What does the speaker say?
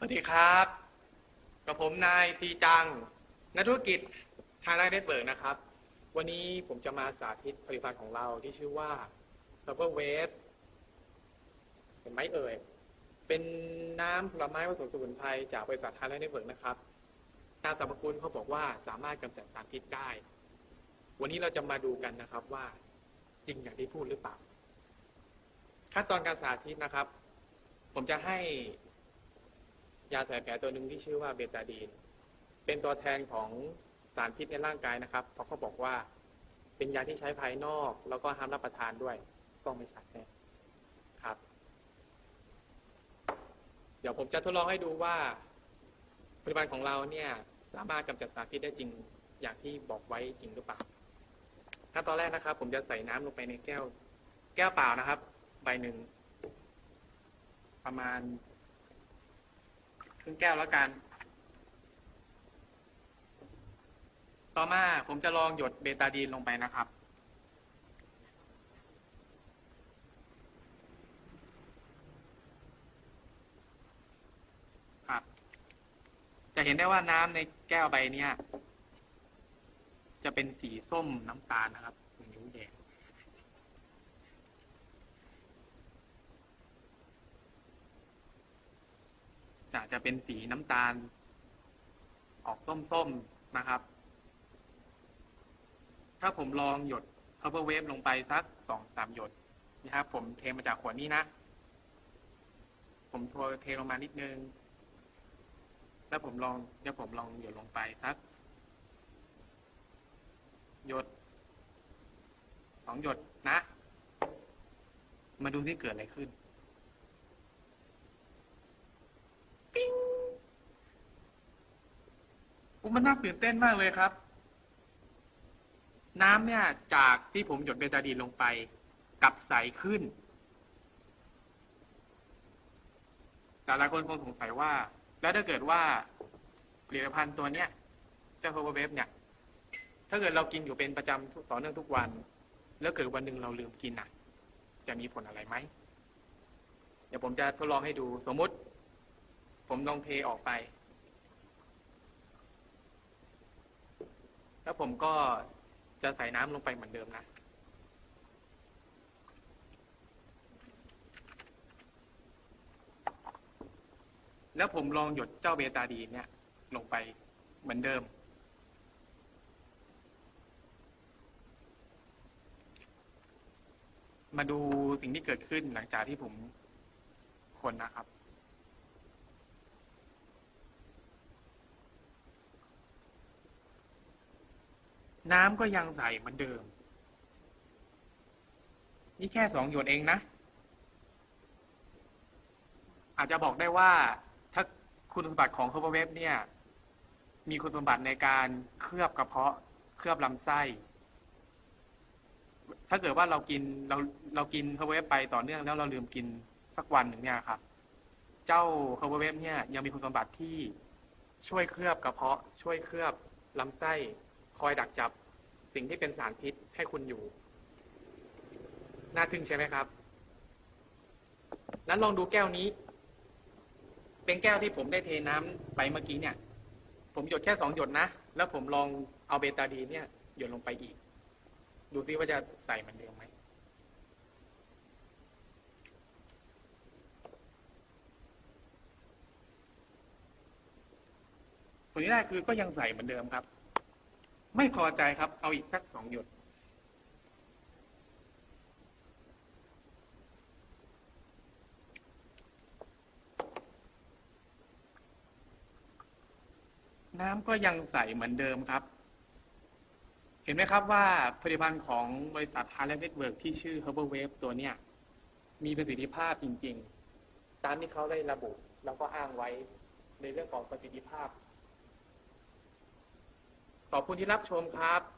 สวัสดีครับ กับผมนายทีจัง นักธุรกิจทางไลน์เน็ตเบิร์กนะครับ วันนี้ผมจะมาสาธิตผลิตภัณฑ์ของเราที่ชื่อว่า s u p e r w a v e เห็นไหมเอ่ย เป็นน้ำผลไม้ผสมสมุนไพรจากบริษัทไทยไลน์เน็ตเบิร์กนะครับ ตามสรรพคุณเขาบอกว่าสามารถกำจัดสารพิษได้ วันนี้เราจะมาดูกันนะครับว่าจริงอย่างที่พูดหรือเปล่า ขั้นตอนการสาธิตนะครับ ผมจะให้ ยาแผลแผลตัวหนึ่งที่ชื่อว่าเบตาดีน เป็นตัวแทนของสารพิษในร่างกายนะครับ เพราะเขาบอกว่าเป็นยาที่ใช้ภายนอก แล้วก็ห้ามรับประทานด้วยต้องไม่ชัดแน่ครับ เดี๋ยวผมจะทดลองให้ดูว่าผลิตภัณของเราเนี่ยสามารถกำจัดสารพิษได้จริงอย่างที่บอกไว้จริงหรือเปล่าขั้นตอนแรกนะครับ ผมจะใส่น้ำลงไปในแก้ว แก้วเปล่านะครับ ใบหนึ่งประมาณ ครึ่งแก้วแล้วกัน ต่อมาผมจะลองหยดเบตาดีนลงไปนะครับ ครับ จะเห็นได้ว่าน้ำในแก้วใบนี้จะเป็นสีส้มน้ำตาลนะครับนิ้วแดง จะเป็นสีน้ำตาล ออกส้มๆนะครับ ถ้าผมลองหยด cover wave ลงไปสักสองสามหยดนะครับ ผมเทมาจากขวดนี้นะ ผมทัวเทลงมานิดนึง แล้วผมลองเดี๋ยวผมลองหยดลงไปสักหยดสองหยดนะ มาดูที่เกิดอะไรขึ้น มันน่าตื่นเต้นมากเลยครับ น้ำเนี่ย จากที่ผมหยดเบตาดีนลงไปกลับใสขึ้น แต่หลายคนคงสงสัยว่า แล้วถ้าเกิดว่าผลิตภัณฑ์ตัวเนี้ยเจ้าโฮเวอร์เวฟเนี่ย ถ้าเกิดเรากินอยู่เป็นประจำทุกต่อเนื่องทุกวัน แล้วเกิดวันหนึ่งเราลืมกินอะ จะมีผลอะไรไหม เดี๋ยวผมจะทดลองให้ดู สมมติ ผมลองเทออกไป แล้วผมก็จะใส่น้ำลงไปเหมือนเดิมนะ แล้วผมลองหยดเจ้าเบตาดีนเนี่ย ลงไปเหมือนเดิม มาดูสิ่งที่เกิดขึ้นหลังจากที่ผมคนนะครับ น้ำก็ยังใสเหมือนเดิม นี่แค่สองหยดเองนะ อาจจะบอกได้ว่า ถ้าคุณสมบัติของ h e r b a l w a v e เนี่ย มีคุณสมบัติในการเคลือบกระเพาะ เคลือบลำไส้ ถ้าเกิดว่าเรากินเราเรากิน h e r b a l w a v e ไปต่อเนื่องแล้วเราลืมกินสักวันหนึ่งเนี่ยครับ เจ้า h e r b a l w a v e เนี่ยยังมีคุณสมบัติที่ช่วยเคลือบกระเพาะ ช่วยเคลือบลำไส้ คอยดักจับสิ่งที่เป็นสารพิษให้คุณอยู่ น่าทึ่งใช่ไหมครับ นั้นลองดูแก้วนี้ เป็นแก้วที่ผมได้เทน้ำไปเมื่อกี้เนี่ย ผมหยดแค่สองหยดนะ แล้วผมลองเอาเบตาดีนเนี่ยหยดลงไปอีก ดูซิว่าจะใส่เหมือนเดิมไหมผลที่ได้คือก็ยังใส่เหมือนเดิมครับ ไม่พอใจครับ เอาอีกสักสองหยด น้ำก็ยังใสเหมือนเดิมครับ เห็นไหมครับว่าผลิตภัณฑ์ของบริษัท h a r l e m Network ที่ชื่อ Herbal Wave ตัวเนี้ย มีประสิทธิภาพจริง ๆ ตามที่เขาได้ระบุ แล้วก็อ้างไว้ในเรื่องของประสิทธิภาพ ขอบคุณที่รับชมครับ